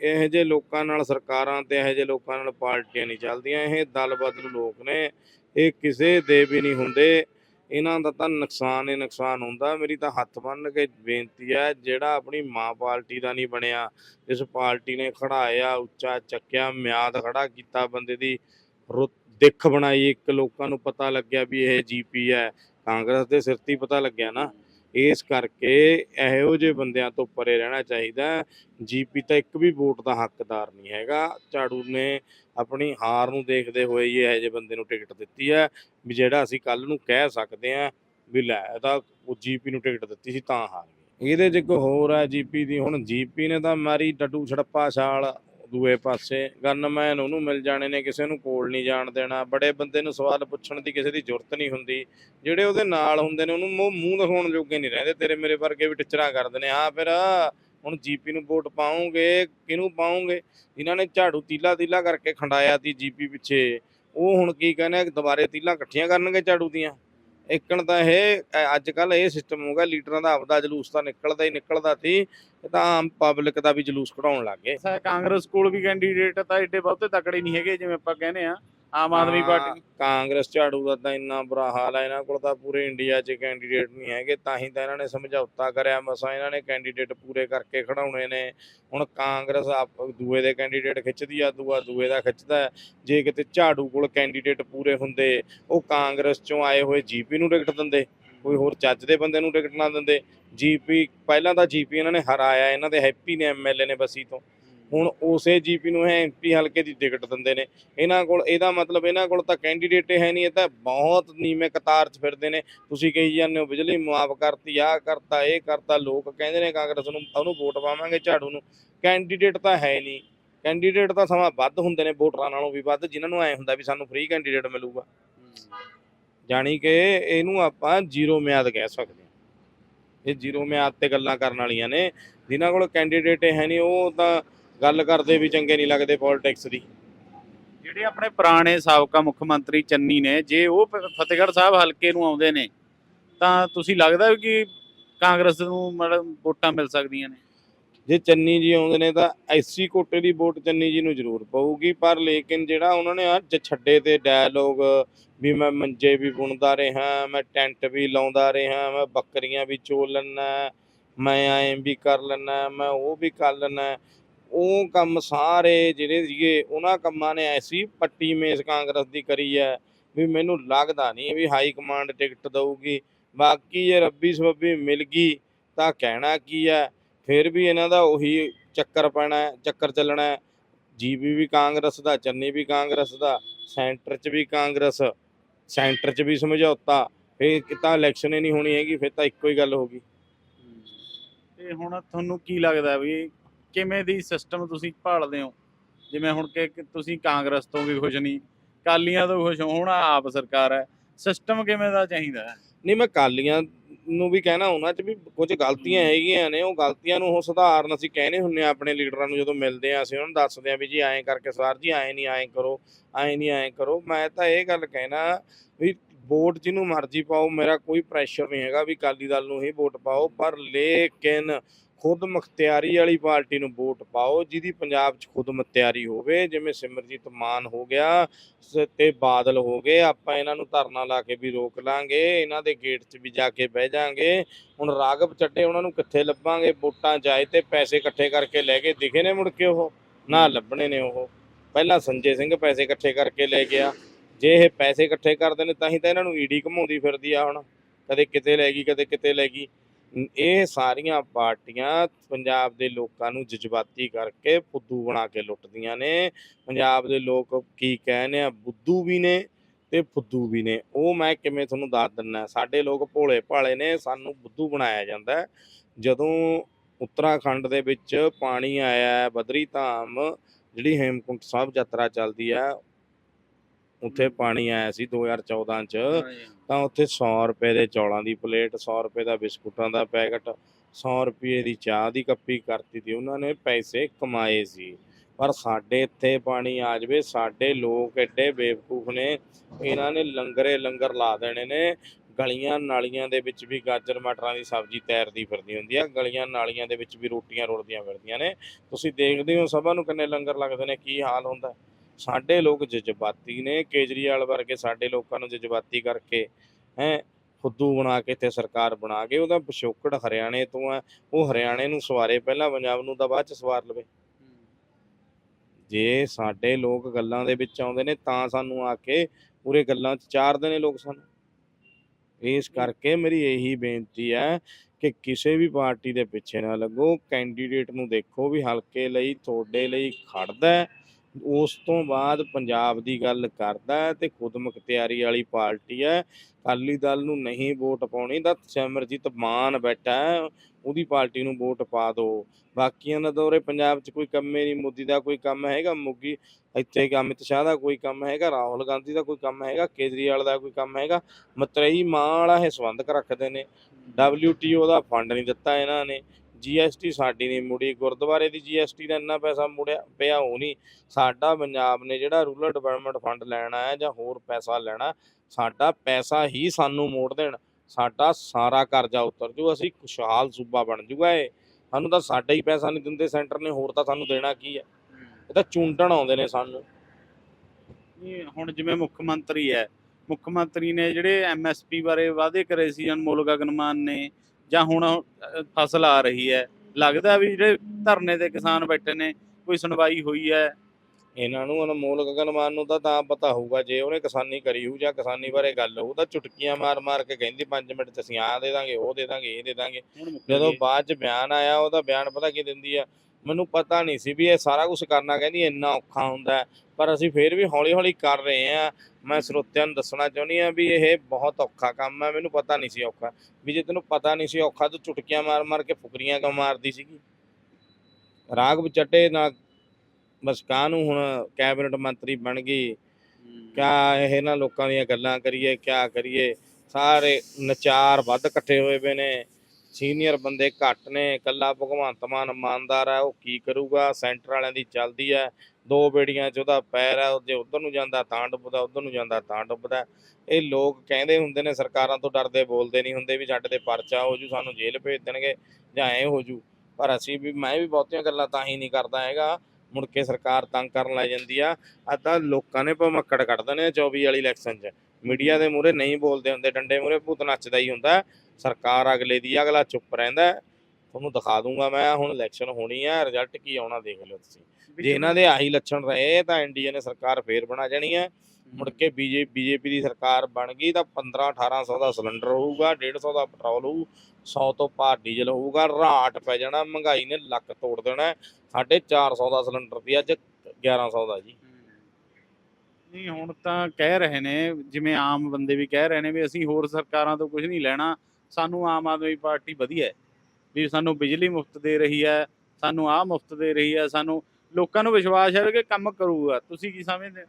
ਇਹੋ ਜਿਹੇ ਲੋਕਾਂ ਨਾਲ ਸਰਕਾਰਾਂ ਤੇ ਇਹੋ ਜਿਹੇ ਲੋਕਾਂ ਨਾਲ ਪਾਰਟੀਆਂ ਨਹੀਂ ਚੱਲਦੀਆਂ, ਇਹ ਦਲ ਬਦਲ ਲੋਕ ਨੇ, ਇਹ ਕਿਸੇ ਦੇ ਵੀ ਨਹੀਂ ਹੁੰਦੇ। ਇਹਨਾਂ ਦਾ ਤਾਂ ਨੁਕਸਾਨ ਹੀ ਨੁਕਸਾਨ ਹੁੰਦਾ। ਮੇਰੀ ਤਾਂ ਹੱਥ ਬੰਨ ਕੇ ਬੇਨਤੀ ਹੈ, ਜਿਹੜਾ ਆਪਣੀ ਮਾਂ ਪਾਰਟੀ ਦਾ ਨਹੀਂ ਬਣਿਆ ਇਸ ਪਾਰਟੀ ਨੇ ਖੜਾਇਆ, ਉੱਚਾ ਚੱਕਿਆ, ਮਿਆਦ ਖੜਾ ਕੀਤਾ ਬੰਦੇ ਦੀ, ਰੁ- ਦਿੱਖ ਬਣਾਈ, ਇੱਕ ਲੋਕਾਂ ਨੂੰ ਪਤਾ ਲੱਗਿਆ ਵੀ ਇਹ ਜੀਪੀ ਹੈ। ਕਾਂਗਰਸ ਦੇ ਸਿਰ ਤੇ ਪਤਾ ਲੱਗਿਆ ਨਾ। ਇਸ ਕਰਕੇ ਇਹੋ ਜਿਹੇ ਬੰਦਿਆਂ ਤੋਂ ਪਰੇ ਰਹਿਣਾ ਚਾਹੀਦਾ ਜੀਪੀ ਤਾਂ ਇੱਕ ਵੀ ਵੋਟ ਦਾ ਹੱਕਦਾਰ ਨਹੀਂ ਹੈਗਾ। ਝਾੜੂ ਨੇ ਆਪਣੀ ਹਾਰ ਨੂੰ ਦੇਖਦੇ ਹੋਏ ਹੀ ਇਹੋ ਜਿਹੇ ਬੰਦੇ ਨੂੰ ਟਿਕਟ ਦਿੱਤੀ ਹੈ ਵੀ ਜਿਹੜਾ ਅਸੀਂ ਕੱਲ ਨੂੰ ਕਹਿ ਸਕਦੇ ਹਾਂ ਵੀ ਲੈ ਤਾਂ ਉਹ ਜੀਪੀ ਨੂੰ ਟਿਕਟ ਦਿੱਤੀ ਸੀ ਤਾਂ ਹਾਰ ਗਏ। ਇਹਦੇ 'ਚ ਇੱਕ ਹੋਰ ਹੈ ਜੀਪੀ ਦੀ। ਹੁਣ ਜੀਪੀ ਨੇ ਤਾਂ ਮਾਰੀ ਡੱਡੂ ਛੜੱਪਾ ਛਾਲ। ਦੂਏ ਪਾਸੇ ਗਨਮੈਨ ਉਹਨੂੰ ਮਿਲ ਜਾਣੇ ਨੇ, ਕਿਸੇ ਨੂੰ ਕੋਲ ਨਹੀਂ ਜਾਣ ਦੇਣਾ। ਬੜੇ ਬੰਦੇ ਨੂੰ ਸਵਾਲ ਪੁੱਛਣ ਦੀ ਕਿਸੇ ਦੀ ਜ਼ਰੂਰਤ ਨਹੀਂ ਹੁੰਦੀ। ਜਿਹੜੇ ਉਹਦੇ ਨਾਲ ਹੁੰਦੇ ਨੇ, ਉਹਨੂੰ ਮੂੰਹ ਮੂੰਹ ਦਿਖਾਉਣ ਜੋਗੇ ਨਹੀਂ ਰਹਿੰਦੇ। ਤੇਰੇ ਮੇਰੇ ਵਰਗੇ ਵੀ ਟਿਚਰਾ ਕਰਦੇ ਨੇ। ਹਾਂ ਫਿਰ ਹੁਣ ਜੀਪੀ ਨੂੰ ਵੋਟ ਪਾਉਂਗੇ, ਕਿਹਨੂੰ ਪਾਉਂਗੇ? ਜਿਨ੍ਹਾਂ ਨੇ ਝਾੜੂ ਤੀਲਾ ਤੀਲਾ ਕਰਕੇ ਖੰਡਾਇਆ ਤੀ ਜੀਪੀ ਪਿੱਛੇ। ਉਹ ਹੁਣ ਕੀ ਕਹਿੰਦੇ ਦੁਬਾਰੇ ਤੀਲਾਂ ਇਕੱਠੀਆਂ ਕਰਨਗੇ ਝਾੜੂ ਦੀਆਂ? ਇੱਕਣ ਤਾਂ ਇਹ ਅੱਜ ਕੱਲ ਇਹ ਸਿਸਟਮ ਹੋ ਗਿਆ ਲੀਡਰਾਂ ਦਾ ਆਪਦਾ ਜਲੂਸ ਤਾਂ ਨਿਕਲਦਾ ਹੀ ਨਿਕਲਦਾ ਸੀ, ਇਹ ਤਾਂ ਆਮ ਪਬਲਿਕ ਦਾ ਵੀ ਜਲੂਸ ਕਢਾਉਣ ਲੱਗ ਗਏ। ਕਾਂਗਰਸ ਕੋਲ ਵੀ ਕੈਂਡੀਡੇਟ ਤਾਂ ਏਡੇ ਬਹੁਤੇ ਤਕੜੇ ਨਹੀਂ ਹੈਗੇ, ਜਿਵੇਂ ਆਪਾਂ ਕਹਿੰਦੇ ਆ ਆਮ ਆਦਮੀ ਪਾਰਟੀ ਕਾਂਗਰਸ ਝਾੜੂ ਦਾ ਤਾਂ ਇੰਨਾ ਬੁਰਾ ਹਾਲ ਹੈ ਇਹਨਾਂ ਕੋਲ ਤਾਂ ਪੂਰੇ ਇੰਡੀਆ 'ਚ ਕੈਂਡੀਡੇਟ ਨਹੀਂ ਹੈਗੇ ਤਾਂ ਹੀ ਤਾਂ ਇਹਨਾਂ ਨੇ ਸਮਝੌਤਾ ਕਰਿਆ ਮਸਾਂ ਇਹਨਾਂ ਨੇ ਕੈਂਡੀਡੇਟ ਪੂਰੇ ਕਰਕੇ ਖੜਾਉਣੇ ਨੇ। ਹੁਣ ਕਾਂਗਰਸ ਆਪ ਦੂਏ ਦੇ ਕੈਂਡੀਡੇਟ ਖਿੱਚਦੀ ਆ ਦੂਆ ਦੂਏ ਦਾ ਖਿੱਚਦਾ। ਜੇ ਕਿਤੇ ਝਾੜੂ ਕੋਲ ਕੈਂਡੀਡੇਟ ਪੂਰੇ ਹੁੰਦੇ ਉਹ ਕਾਂਗਰਸ 'ਚੋਂ ਆਏ ਹੋਏ ਜੀਪੀ ਨੂੰ ਟਿਕਟ ਦਿੰਦੇ ਕੋਈ ਹੋਰ ਚੱਜ ਦੇ ਬੰਦੇ ਨੂੰ ਟਿਕਟ ਨਾ ਦਿੰਦੇ। ਜੀਪੀ ਪਹਿਲਾਂ ਤਾਂ ਜੀਪੀ ਇਹਨਾਂ ਨੇ ਹਰਾਇਆ ਇਹਨਾਂ ਦੇ ਹੈਪੀ ਨੇ ਐਮਐਲਏ ਨੇ ਬਸੀ ਤੋਂ। ਹੁਣ ਉਸੇ ਜੀਪੀ ਨੂੰ ਹੈ ਐਮਪੀ ਹਲਕੇ ਦੀ ਟਿਕਟ ਦਿੰਦੇ ਨੇ। ਇਹਨਾਂ ਕੋਲ ਇਹਦਾ ਮਤਲਬ ਇਹਨਾਂ ਕੋਲ ਤਾਂ ਕੈਂਡੀਡੇਟ ਹੈ ਨਹੀਂ, ਇਹ ਤਾਂ ਬਹੁਤ ਨੀਵੇਂ ਕਤਾਰ 'ਚ ਫਿਰਦੇ ਨੇ। ਤੁਸੀਂ ਕਹੀ ਜਾਂਦੇ ਹੋ, ਬਿਜਲੀ ਮੁਆਫ ਕਰਤੀ, ਆਹ ਕਰਤਾ, ਇਹ ਕਰਤਾ, ਲੋਕ ਕਹਿੰਦੇ ਨੇ ਕਾਂਗਰਸ ਨੂੰ, ਉਹਨੂੰ ਵੋਟ ਪਾਵਾਂਗੇ ਝਾੜੂ ਨੂੰ। ਕੈਂਡੀਡੇਟ ਤਾਂ ਹੈ ਨਹੀਂ। ਕੈਂਡੀਡੇਟ ਤਾਂ ਸਮਾਂ ਵੱਧ ਹੁੰਦੇ ਨੇ, ਵੋਟਰਾਂ ਨਾਲੋਂ ਵੀ ਵੱਧ, ਜਿਨ੍ਹਾਂ ਨੂੰ ਐ ਹੁੰਦਾ ਵੀ ਸਾਨੂੰ ਫ੍ਰੀ ਕੈਂਡੀਡੇਟ ਮਿਲੂਗਾ। ਜਾਣੀ ਕਿ ਇਹਨੂੰ ਆਪਾਂ ਜ਼ੀਰੋ ਮਿਆਦ ਕਹਿ ਸਕਦੇ ਹਾਂ। ਇਹ ਜ਼ੀਰੋ ਮਿਆਦ ਤੇ ਗੱਲਾਂ ਕਰਨ ਵਾਲੀਆਂ ਨੇ। ਜਿਨ੍ਹਾਂ ਕੋਲ ਕੈਂਡੀਡੇਟ ਹੈ ਨਹੀਂ, ਉਹ ਤਾਂ ਗੱਲ ਕਰਦੇ ਵੀ ਚੰਗੇ ਨਹੀਂ ਲੱਗਦੇ ਪੋਲਿਟਿਕਸ ਦੀ। ਜਿਹੜੇ ਆਪਣੇ ਪੁਰਾਣੇ ਸਾਬਕਾ ਮੁੱਖ ਮੰਤਰੀ ਚੰਨੀ ਨੇ ਜੇ ਉਹ ਫਤਿਹਗੜ੍ਹ ਸਾਹਿਬ ਹਲਕੇ ਨੂੰ ਆਉਂਦੇ ਨੇ ਤਾਂ ਤੁਸੀਂ ਲੱਗਦਾ ਕਿ ਕਾਂਗਰਸ ਨੂੰ ਮਤਲਬ ਵੋਟਾਂ ਮਿਲ ਸਕਦੀਆਂ ਨੇ? ਜੇ ਚੰਨੀ ਜੀ ਆਉਂਦੇ ਨੇ ਤਾਂ ਐਸੀ ਕੋਟੇ ਦੀ ਵੋਟ ਚੰਨੀ ਜੀ ਨੂੰ ਜ਼ਰੂਰ ਪਊਗੀ ਪਰ ਲੇਕਿਨ ਜਿਹੜਾ ਉਹਨਾਂ ਨੇ ਅੱਜ ਛੱਡੇ ਤੇ ਡਾਇਲੋਗ ਵੀ ਮੈਂ ਮੰਜੇ ਵੀ ਬੁਣਦਾ ਰਿਹਾ ਮੈਂ ਟੈਂਟ ਵੀ ਲਾਉਂਦਾ ਰਿਹਾ ਮੈਂ ਬੱਕਰੀਆਂ ਵੀ ਚੋਲ ਲੈਣਾ ਮੈਂ ਐਂ ਵੀ ਕਰ ਲੈਣਾ ਮੈਂ ਉਹ ਵੀ ਕਰ ਲੈਣਾ ਉਹ ਕੰਮ ਸਾਰੇ ਜਿਹੜੇ ਸੀਗੇ, ਉਹਨਾਂ ਕੰਮਾਂ ਨੇ ਐਸੀ ਪੱਟੀ ਮੇਸ ਕਾਂਗਰਸ ਦੀ ਕਰੀ ਹੈ ਵੀ ਮੈਨੂੰ ਲੱਗਦਾ ਨਹੀਂ ਵੀ ਹਾਈ ਕਮਾਂਡ ਟਿਕਟ ਦਊਗੀ। ਬਾਕੀ ਜੇ ਰੱਬੀ ਸਬੱਬੀ ਮਿਲ ਗਈ ਤਾਂ ਕਹਿਣਾ ਕੀ ਹੈ? ਫਿਰ ਵੀ ਇਹਨਾਂ ਦਾ ਉਹੀ ਚੱਕਰ ਪੈਣਾ ਚੱਕਰ ਚੱਲਣਾ ਹੈ। ਜੀਬੀ ਵੀ ਕਾਂਗਰਸ ਦਾ, ਚੰਨੀ ਵੀ ਕਾਂਗਰਸ ਦਾ, ਸੈਂਟਰ 'ਚ ਵੀ ਕਾਂਗਰਸ, ਸੈਂਟਰ 'ਚ ਵੀ ਸਮਝੌਤਾ। ਫਿਰ ਕਿਤਾ ਇਲੈਕਸ਼ਨ ਹੀ ਨਹੀਂ ਹੋਣੀ ਹੈਗੀ, ਫਿਰ ਤਾਂ ਇੱਕੋ ਹੀ ਗੱਲ ਹੋ ਗਈ। ਤੇ ਹੁਣ ਤੁਹਾਨੂੰ ਕੀ ਲੱਗਦਾ ਵੀ ਕਿਵੇਂ ਦੀ ਸਿਸਟਮ ਤੁਸੀਂ ਭਾਲਦੇ ਹੋ? ਜਿਵੇਂ ਹੁਣ ਕਿ ਤੁਸੀਂ ਕਾਂਗਰਸ ਤੋਂ ਵੀ ਖੁਸ਼ ਨਹੀਂ ਕਾਲੀਆਂ ਤੋਂ ਖੁਸ਼ ਹੋ ਆਪ ਸਰਕਾਰ ਹੈ ਸਿਸਟਮ ਕਿਵੇਂ ਦਾ ਚਾਹੀਦਾ ਹੈ? ਨਹੀਂ, ਮੈਂ ਕਾਲੀਆਂ ਨੂੰ ਵੀ ਕਹਿਣਾ ਉਹਨਾਂ 'ਚ ਵੀ ਕੁਝ ਗਲਤੀਆਂ ਹੈਗੀਆਂ ਨੇ, ਉਹ ਗਲਤੀਆਂ ਨੂੰ ਉਹ ਸੁਧਾਰਨ ਅਸੀਂ ਕਹਿੰਦੇ ਹੁੰਨੇ ਆ ਆਪਣੇ ਲੀਡਰਾਂ ਨੂੰ ਜਦੋਂ ਮਿਲਦੇ ਆ ਅਸੀਂ, ਉਹਨਾਂ ਨੂੰ ਦੱਸਦੇ ਆ ਵੀ ਜੀ ਐਂ ਕਰਕੇ ਸਰ ਜੀ ਐਂ ਨਹੀਂ, ਐਂ ਕਰੋ, ਐਂ ਨਹੀਂ, ਐਂ ਕਰੋ। ਮੈਂ ਤਾਂ ਇਹ ਗੱਲ ਕਹਿਣਾ ਵੀ ਵੋਟ ਜਿਹਨੂੰ ਮਰਜ਼ੀ ਪਾਓ, ਮੇਰਾ ਕੋਈ ਪ੍ਰੈਸ਼ਰ ਨਹੀਂ ਹੈਗਾ ਵੀ ਕਾਲੀ ਦਲ ਨੂੰ ਹੀ ਵੋਟ ਪਾਓ, ਪਰ ਲੇਕਿਨ ਖੁਦ ਮੁਖਤਿਆਰੀ ਵਾਲੀ ਪਾਰਟੀ ਨੂੰ ਵੋਟ ਪਾਓ, ਜਿਹਦੀ ਪੰਜਾਬ 'ਚ ਖੁਦ ਮੁਖਤਿਆਰੀ ਹੋਵੇ, ਜਿਵੇਂ ਸਿਮਰਜੀਤ ਮਾਨ ਹੋ ਗਿਆ ਤੇ ਬਾਦਲ ਹੋ ਗਏ, ਆਪਾਂ ਇਹਨਾਂ ਨੂੰ ਧਰਨਾ ਲਾ ਕੇ ਵੀ ਰੋਕ ਲਾਂਗੇ, ਇਹਨਾਂ ਦੇ ਗੇਟ 'ਚ ਵੀ ਜਾ ਕੇ ਬਹਿ ਜਾਾਂਗੇ, ਹੁਣ ਰਾਗਵ ਚੱਡੇ ਉਹਨਾਂ ਨੂੰ ਕਿੱਥੇ ਲੱਭਾਂਗੇ, ਵੋਟਾਂ ਜਾਏ ਤੇ ਪੈਸੇ ਇਕੱਠੇ ਕਰਕੇ ਲੈ ਕੇ ਦਿਖੇ ਨੇ ਮੁੜ ਕੇ ਉਹ, ਨਾ ਲੱਭਣੇ ਨੇ ਉਹ, ਪਹਿਲਾਂ ਸੰਜੇ ਸਿੰਘ ਪੈਸੇ ਇਕੱਠੇ ਕਰਕੇ ਲੈ ਗਿਆ, ਜੇ ਇਹ ਪੈਸੇ ਇਕੱਠੇ ਕਰਦੇ ਨੇ ਤਾਂ ਹੀ ਤਾਂ ਇਹਨਾਂ ਨੂੰ ਈਡੀ ਘਮਾਉਂਦੀ ਫਿਰਦੀ ਆ ਹੁਣ, ਕਦੇ ਕਿਤੇ ਲੈ ਗਈ, ਕਦੇ ਕਿਤੇ ਲੈ ਗਈ। ਇਹ ਸਾਰੀਆਂ ਪਾਰਟੀਆਂ ਪੰਜਾਬ ਦੇ ਲੋਕਾਂ ਨੂੰ ਜਜ਼ਬਾਤੀ ਕਰਕੇ ਫੁੱਦੂ ਬਣਾ ਕੇ ਲੁੱਟਦੀਆਂ ਨੇ। ਪੰਜਾਬ ਦੇ ਲੋਕ ਕੀ ਕਹਿੰਦੇ ਆ ਬੁੱਧੂ ਵੀ ਨੇ ਤੇ ਫੁੱਦੂ ਵੀ ਨੇ। ਉਹ ਮੈਂ ਕਿਵੇਂ ਤੁਹਾਨੂੰ ਦੱਸ ਦਿੰਨਾ ਸਾਡੇ ਲੋਕ ਭੋਲੇ ਭਾਲੇ ਨੇ ਸਾਨੂੰ ਬੁੱਧੂ ਬਣਾਇਆ ਜਾਂਦਾ ਜਦੋਂ ਉੱਤਰਾਖੰਡ ਦੇ ਵਿੱਚ ਪਾਣੀ ਆਇਆ ਹੈ, ਬਦਰੀ ਧਾਮ ਜਿਹੜੀ ਹੇਮਕੁੰਟ ਸਾਹਿਬ ਯਾਤਰਾ ਚੱਲਦੀ ਹੈ ਉੱਥੇ ਪਾਣੀ ਆਇਆ ਸੀ 2014 ਚ। ਤਾਂ ਉੱਥੇ 100 ਰੁਪਏ ਦੇ ਚੌਲਾਂ ਦੀ ਪਲੇਟ 100 ਰੁਪਏ ਦਾ ਬਿਸਕੁਟਾਂ ਦਾ ਪੈਕਟ 100 ਰੁਪਏ ਦੀ ਚਾਹ ਦੀ ਕੱਪੀ ਕਰਤੀ ਤੀ ਉਹਨਾਂ ਨੇ ਪੈਸੇ ਕਮਾਏ ਸੀ। ਪਰ ਸਾਡੇ ਇੱਥੇ ਪਾਣੀ ਆ ਜਾਵੇ ਸਾਡੇ ਲੋਕ ਐਡੇ ਬੇਵਕੂਫ ਨੇ ਇਹਨਾਂ ਨੇ ਲੰਗਰੇ ਲੰਗਰ ਲਾ ਦੇਣੇ ਨੇ। ਗਲੀਆਂ ਨਾਲੀਆਂ ਦੇ ਵਿੱਚ ਵੀ ਗਾਜਰ ਮਟਰਾਂ ਦੀ ਸਬਜ਼ੀ ਤੈਰਦੀ ਫਿਰਦੀ ਹੁੰਦੀ ਆ। ਗਲੀਆਂ ਨਾਲੀਆਂ ਦੇ ਵਿੱਚ ਵੀ ਰੋਟੀਆਂ ਰੁਲਦੀਆਂ ਫਿਰਦੀਆਂ ਨੇ। ਤੁਸੀਂ ਦੇਖਦੇ ਹੋ ਸਭਾ ਨੂੰ ਕਿੰਨੇ ਲੰਗਰ ਲੱਗਦੇ ਨੇ ਕੀ ਹਾਲ ਹੁੰਦਾ? ਸਾਡੇ ਲੋਕ ਜਜ਼ਬਾਤੀ ਨੇ, ਕੇਜਰੀਵਾਲ ਵਰਗੇ ਸਾਡੇ ਲੋਕਾਂ ਨੂੰ ਜਜ਼ਬਾਤੀ ਕਰਕੇ, ਹੈ, ਫੁੱਦੂ ਬਣਾ ਕੇ ਤੇ ਸਰਕਾਰ ਬਣਾ ਕੇ ਉਹਦਾ ਪਿਛੋਕੜ ਹਰਿਆਣੇ ਤੋਂ ਆ, ਉਹ ਹਰਿਆਣੇ ਨੂੰ ਸਵਾਰੇ ਪਹਿਲਾਂ, ਪੰਜਾਬ ਨੂੰ ਤਾਂ ਬਾਅਦ ਚ ਸਵਾਰ ਲਵੇ ਜੇ ਸਾਡੇ ਲੋਕ ਗੱਲਾਂ ਦੇ ਵਿੱਚ ਆਉਂਦੇ ਨੇ, ਤਾਂ ਸਾਨੂੰ ਆ ਕੇ ਪੂਰੇ ਗੱਲਾਂ 'ਚ ਚਾਰਦੇ ਨੇ ਲੋਕ ਸਾਨੂੰ ਇਸ ਕਰਕੇ ਮੇਰੀ ਇਹੀ ਬੇਨਤੀ ਹੈ ਕਿ ਕਿਸੇ ਵੀ ਪਾਰਟੀ ਦੇ ਪਿੱਛੇ ਨਾ ਲੱਗੋ, ਕੈਂਡੀਡੇਟ ਨੂੰ ਦੇਖੋ ਵੀ ਹਲਕੇ ਲਈ, ਤੁਹਾਡੇ ਲਈ ਖੜਦਾ ਹੈ। ਉਸ ਤੋਂ ਬਾਅਦ ਪੰਜਾਬ ਦੀ ਗੱਲ ਕਰਦਾ ਹੈ ਤੇ ਖੁਦ ਮੁਖਤਿਆਰੀ ਵਾਲੀ ਪਾਰਟੀ ਹੈ। ਅਕਾਲੀ ਦਲ ਨੂੰ ਨਹੀਂ ਵੋਟ ਪਾਉਣੀ ਤਾਂ ਸਿਮਰਜੀਤ ਮਾਨ ਬੈਠਾ ਹੈ ਉਹਦੀ ਪਾਰਟੀ ਨੂੰ ਵੋਟ ਪਾ ਦਿਓ ਬਾਕੀਆਂ ਦਾ ਦੌਰੇ ਪੰਜਾਬ 'ਚ ਕੋਈ ਕੰਮੇ ਨਹੀਂ ਮੋਦੀ ਦਾ ਕੋਈ ਕੰਮ ਹੈਗਾ ਮੁੱਗੀ ਇੱਥੇ ਅਮਿਤ ਸ਼ਾਹ ਦਾ ਕੋਈ ਕੰਮ ਹੈਗਾ ਰਾਹੁਲ ਗਾਂਧੀ ਦਾ ਕੋਈ ਕੰਮ ਹੈਗਾ ਕੇਜਰੀਵਾਲ ਦਾ ਕੋਈ ਕੰਮ ਹੈਗਾ ਮਤਰੇਈ ਮਾਂ ਵਾਲਾ ਇਹ ਸੰਬੰਧਕ ਰੱਖਦੇ ਨੇ। WTO ਦਾ ਫੰਡ ਨਹੀਂ ਦਿੱਤਾ ਇਹਨਾਂ ਨੇ। GST ਸਾਡੀ ਨਹੀਂ ਮੁੜੀ, ਗੁਰਦੁਆਰੇ ਦੀ GST ਦਾ ਇੰਨਾ ਪੈਸਾ ਮੁੜਿਆ, ਪਿਆ ਉਹ ਨਹੀਂ ਸਾਡਾ ਪੰਜਾਬ ਨੇ ਜਿਹੜਾ ਰੂਰਲ ਡਿਵੈਲਪਮੈਂਟ ਫੰਡ ਲੈਣਾ ਹੈ ਜਾਂ ਹੋਰ ਪੈਸਾ ਲੈਣਾ, ਸਾਡਾ ਪੈਸਾ ਹੀ ਸਾਨੂੰ ਮੋੜ ਦੇਣ। ਸਾਡਾ ਸਾਰਾ ਕਰਜ਼ਾ ਉਤਰ ਜੂ, ਅਸੀਂ ਖੁਸ਼ਹਾਲ ਸੂਬਾ ਬਣ ਜੂਗਾ ਇਹ। ਸਾਨੂੰ ਤਾਂ ਸਾਡਾ ਹੀ ਪੈਸਾ ਨਹੀਂ ਦਿੰਦੇ ਸੈਂਟਰ ਨੇ, ਹੋਰ ਤਾਂ ਸਾਨੂੰ ਦੇਣਾ ਕੀ ਹੈ? ਇਹ ਤਾਂ ਚੁੰਡਣ ਆਉਂਦੇ ਨੇ ਸਾਨੂੰ। ਹੁਣ ਜਿਵੇਂ ਮੁੱਖ ਮੰਤਰੀ ਹੈ, ਮੁੱਖ ਮੰਤਰੀ ਨੇ ਜਿਹੜੇ ਐਮਐਸਪੀ ਬਾਰੇ ਵਾਅਦੇ ਕਰੇ ਸੀ, ਅਨਮੋਲ ਗਗਨਮਾਨ ਨੇ ਜਾਂ ਹੁਣ ਫਸਲ ਆ ਰਹੀ ਹੈ। ਲੱਗਦਾ ਵੀ ਜਿਹੜੇ ਧਰਨੇ ਤੇ ਕਿਸਾਨ ਬੈਠੇ ਨੇ ਕੋਈ ਸੁਣਵਾਈ ਹੋਈ ਹੈ? ਇਹਨਾਂ ਨੂੰ ਅਨਮੋਲ ਗਗਨਮਾਨ ਨੂੰ ਤਾਂ ਤਾਂ ਪਤਾ ਹੋਊਗਾ ਜੇ ਉਹਨੇ ਕਿਸਾਨੀ ਕਰੀ ਹੋਊ ਜਾਂ ਕਿਸਾਨੀ ਬਾਰੇ ਗੱਲ ਹੋਊ ਤਾਂ ਚੁਟਕੀਆਂ ਮਾਰ ਮਾਰ ਕੇ ਕਹਿੰਦੀ 5 ਮਿੰਟ ਚ ਅਸੀਂ ਆਹ ਦੇ ਦਾਂਗੇ ਉਹ ਦੇ ਦਾਂਗੇ ਇਹ ਦੇ ਦਾਂਗੇ। ਜਦੋਂ। ਬਾਅਦ ਚ ਬਿਆਨ ਆਇਆ ਉਹਦਾ ਬਿਆਨ ਪਤਾ ਕੀ ਦਿੰਦੀ ਆ? ਮੈਨੂੰ ਪਤਾ ਨਹੀਂ ਸੀ ਵੀ ਇਹ ਸਾਰਾ ਕੁਝ ਕਰਨਾ ਕਹਿੰਦੀ, ਇੰਨਾ ਔਖਾ ਹੁੰਦਾ ਪਰ ਅਸੀਂ ਫੇਰ ਵੀ ਹੌਲੀ ਹੌਲੀ ਕਰ ਰਹੇ ਆ ਮੈਂ ਸਰੋਤਿਆਂ ਨੂੰ ਦੱਸਣਾ ਚਾਹੁੰਦੀ ਆ ਵੀ ਇਹ ਬਹੁਤ ਔਖਾ ਕੰਮ ਹੈ। ਮੈਨੂੰ ਪਤਾ ਨਹੀਂ ਸੀ ਔਖਾ। ਵੀ ਜੇ ਤੈਨੂੰ ਪਤਾ ਨਹੀਂ ਸੀ ਔਖਾ, ਤੂੰ ਚੁਟਕੀਆਂ ਮਾਰ ਮਾਰ ਕੇ ਫੁਕਰੀਆਂ ਕਿਉਂ ਮਾਰਦੀ ਸੀਗੀ? ਰਾਘਵ ਚੱਟੇ ਨਾ, ਬਸ ਨੂੰ ਹੁਣ ਕੈਬਨਿਟ ਮੰਤਰੀ ਬਣ ਗਈ? ਕਿਆ ਇਹਨਾਂ ਲੋਕਾਂ ਦੀਆਂ ਗੱਲਾਂ ਕਰੀਏ, ਕਿਆ ਕਰੀਏ? ਸਾਰੇ ਨਚਾਰ ਵੱਧ ਇਕੱਠੇ ਹੋਏ ਪਏ ਨੇ। ਸੀਨੀਅਰ ਬੰਦੇ ਘੱਟ ਨੇ, ਇਕੱਲਾ ਭਗਵੰਤ ਮਾਨ ਇਮਾਨਦਾਰ ਹੈ, ਉਹ ਕੀ ਕਰੂਗਾ? ਸੈਂਟਰ ਵਾਲਿਆਂ ਦੀ ਚੱਲਦੀ ਹੈ। ਦੋ ਬੇੜੀਆਂ 'ਚ ਉਹਦਾ ਪੈਰ ਹੈ ਜੇ ਉਧਰ ਨੂੰ ਜਾਂਦਾ ਤਾਂ ਡੁੱਬਦਾ, ਉਧਰ ਨੂੰ ਜਾਂਦਾ ਤਾਂ ਡੁੱਬਦਾ। ਇਹ ਲੋਕ ਕਹਿੰਦੇ ਹੁੰਦੇ ਨੇ, ਸਰਕਾਰਾਂ ਤੋਂ ਡਰਦੇ ਬੋਲਦੇ ਨਹੀਂ ਹੁੰਦੇ ਵੀ ਸਾਡੇ ਤੇ ਪਰਚਾ ਹੋ ਜੂ, ਸਾਨੂੰ ਜੇਲ੍ਹ ਭੇਜ ਦੇਣਗੇ ਜਾਂ ਐ ਹੋ ਜੂ। ਪਰ ਅਸੀਂ ਵੀ, ਮੈਂ ਵੀ ਬਹੁਤੀਆਂ ਗੱਲਾਂ ਤਾਂ ਹੀ ਨਹੀਂ ਕਰਦਾ ਹੈਗਾ। ਮੁੜ ਕੇ ਸਰਕਾਰ ਤੰਗ ਕਰਨ ਲੱਗ ਜਾਂਦੀ ਆ। ਅੱਧਾ ਲੋਕਾਂ ਨੇ ਭਮੱਕੜ ਕੱਢ ਦੇਣੇ ਆ 24 ਵਾਲੀ ਇਲੈਕਸ਼ਨ 'ਚ। ਮੀਡੀਆ ਦੇ ਮੂਹਰੇ ਨਹੀਂ ਬੋਲਦੇ ਹੁੰਦੇ, ਡੰਡੇ ਮੂਹਰੇ ਭੂਤ ਨੱਚਦਾ ਹੀ ਹੁੰਦਾ। ਸਰਕਾਰ ਅਗਲੇ ਦੀ ਅਗਲਾ ਚੁੱਪ ਰਹਿੰਦਾ ਹੈ। ਤੁਹਾਨੂੰ ਦਿਖਾ ਦੂੰਗਾ ਮੈਂ ਹੁਣ ਇਲੈਕਸ਼ਨ ਹੋਣੀ ਆ ਰਿਜ਼ਲਟ ਕੀ ਆਉਣਾ ਦੇਖ ਲਿਓ ਤੁਸੀਂ। ਜੇ ਇਹਨਾਂ ਦੇ ਆਹੀ ਲੱਛਣ ਰਹੇ ਤਾਂ ਇੰਡੀਆ ਨੇ ਸਰਕਾਰ ਫੇਰ ਬਣਾ ਜਾਣੀ ਹੈ। ਮੁੜ ਕੇ ਬੀਜੇ ਬੀਜੇਪੀ ਦੀ ਸਰਕਾਰ ਬਣ ਗਈ ਤਾਂ 15 1800 ਦਾ ਸਿਲੰਡਰ ਹੋਊਗਾ 150 ਦਾ ਪੈਟਰੋਲ ਹੋਊ 100 ਤੋਂ ਪਾਰ ਡੀਜ਼ਲ ਹੋਊਗਾ ਰਾਟ ਪੈ ਜਾਣਾ ਮਹਿੰਗਾਈ ਨੇ ਲੱਕ ਤੋੜ ਦੇਣਾ ਹੈ। ਸਾਢੇ 400 ਦਾ ਸਿਲੰਡਰ ਦੀ ਅੱਜ 1100 ਦਾ ਜੀ। ਨਹੀਂ ਹੁਣ ਤਾਂ ਕਹਿ ਰਹੇ ਨੇ ਜਿਵੇਂ ਆਮ ਬੰਦੇ ਵੀ ਕਹਿ ਰਹੇ ਨੇ ਵੀ ਅਸੀਂ ਹੋਰ ਸਰਕਾਰਾਂ ਤੋਂ ਕੁਝ ਨਹੀਂ ਲੈਣਾ। ਸਾਨੂੰ ਆਮ ਆਦਮੀ ਪਾਰਟੀ ਵਧੀਆ ਹੈ। ਵੀ ਸਾਨੂੰ ਬਿਜਲੀ ਮੁਫਤ ਦੇ ਰਹੀ ਹੈ ਸਾਨੂੰ ਆਹ ਮੁਫਤ ਦੇ ਰਹੀ ਹੈ ਸਾਨੂੰ ਲੋਕਾਂ ਨੂੰ ਵਿਸ਼ਵਾਸ ਹੈ ਕਿ ਕੰਮ ਕਰੂਗਾ। ਤੁਸੀਂ ਕੀ ਸਮਝਦੇ ਹੋ?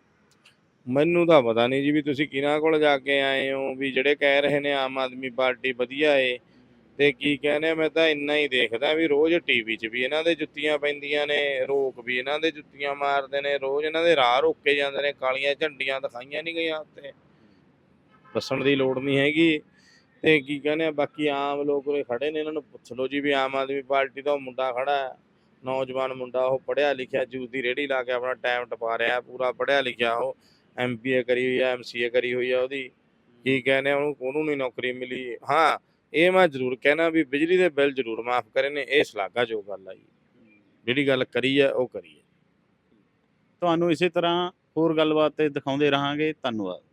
ਮੈਨੂੰ ਤਾਂ ਪਤਾ ਨਹੀਂ ਜੀ ਵੀ ਤੁਸੀਂ ਕਿਹਨਾਂ ਕੋਲ ਜਾ ਕੇ ਆਏ ਹੋ ਵੀ ਜਿਹੜੇ ਕਹਿ ਰਹੇ ਨੇ ਆਮ ਆਦਮੀ ਪਾਰਟੀ ਵਧੀਆ ਏ ਤੇ ਕੀ ਕਹਿੰਦੇ ਆ, ਮੈਂ ਤਾਂ ਇੰਨਾ ਹੀ ਦੇਖਦਾ ਵੀ ਰੋਜ਼ ਟੀਵੀ 'ਚ ਵੀ ਇਹਨਾਂ ਦੇ ਜੁੱਤੀਆਂ ਪੈਂਦੀਆਂ ਨੇ ਰੋਕ ਵੀ ਇਹਨਾਂ ਦੇ ਜੁੱਤੀਆਂ ਮਾਰਦੇ ਨੇ ਰੋਜ਼ ਇਹਨਾਂ ਦੇ ਰਾਹ ਰੋਕੇ ਜਾਂਦੇ ਨੇ ਕਾਲੀਆਂ ਝੰਡੀਆਂ ਦਿਖਾਈਆਂ ਨਹੀਂ ਗਈਆਂ ਉੱਤੇ। ਦੱਸਣ ਦੀ ਲੋੜ ਨਹੀਂ ਹੈਗੀ। ਤੇ ਕੀ ਕਹਿੰਦੇ ਆ ਬਾਕੀ ਆਮ ਲੋਕ ਉਰੇ ਖੜੇ ਨੇ ਇਹਨਾਂ ਨੂੰ ਪੁੱਛ ਲਓ ਜੀ ਵੀ ਆਮ ਆਦਮੀ ਪਾਰਟੀ ਦਾ ਉਹ ਮੁੰਡਾ ਖੜਾ ਹੈ ਨੌਜਵਾਨ ਮੁੰਡਾ ਉਹ ਪੜ੍ਹਿਆ ਲਿਖਿਆ ਜੂਸ ਦੀ ਰੇੜੀ ਲਾ ਕੇ ਆਪਣਾ ਟਾਈਮ ਟਪਾ ਰਿਹਾ ਪੂਰਾ ਪੜ੍ਹਿਆ ਲਿਖਿਆ ਉਹ ਐਮਬੀਏ ਕਰੀ ਹੋਈ ਆ ਐਮਸੀਏ ਕਰੀ ਹੋਈ ਹੈ ਉਹਦੀ ਕੀ ਕਹਿੰਦੇ ਆ, ਉਹਨੂੰ ਉਹਨੂੰ ਨਹੀਂ ਨੌਕਰੀ ਮਿਲੀ। ਹਾਂ ਇਹ ਮੈਂ ਜ਼ਰੂਰ ਕਹਿਣਾ ਵੀ ਬਿਜਲੀ ਦੇ ਬਿੱਲ ਜ਼ਰੂਰ ਮਾਫ ਕਰੇ ਨੇ ਇਹ ਸ਼ਲਾਘਾ ਜੋ ਗੱਲ ਆ ਜੀ। ਜਿਹੜੀ ਗੱਲ ਕਰੀ ਹੈ ਉਹ ਕਰੀ ਹੈ। ਤੁਹਾਨੂੰ ਇਸੇ ਤਰ੍ਹਾਂ ਹੋਰ ਗੱਲਬਾਤ ਤੇ ਦਿਖਾਉਂਦੇ ਰਹਾਂਗੇ ਧੰਨਵਾਦ।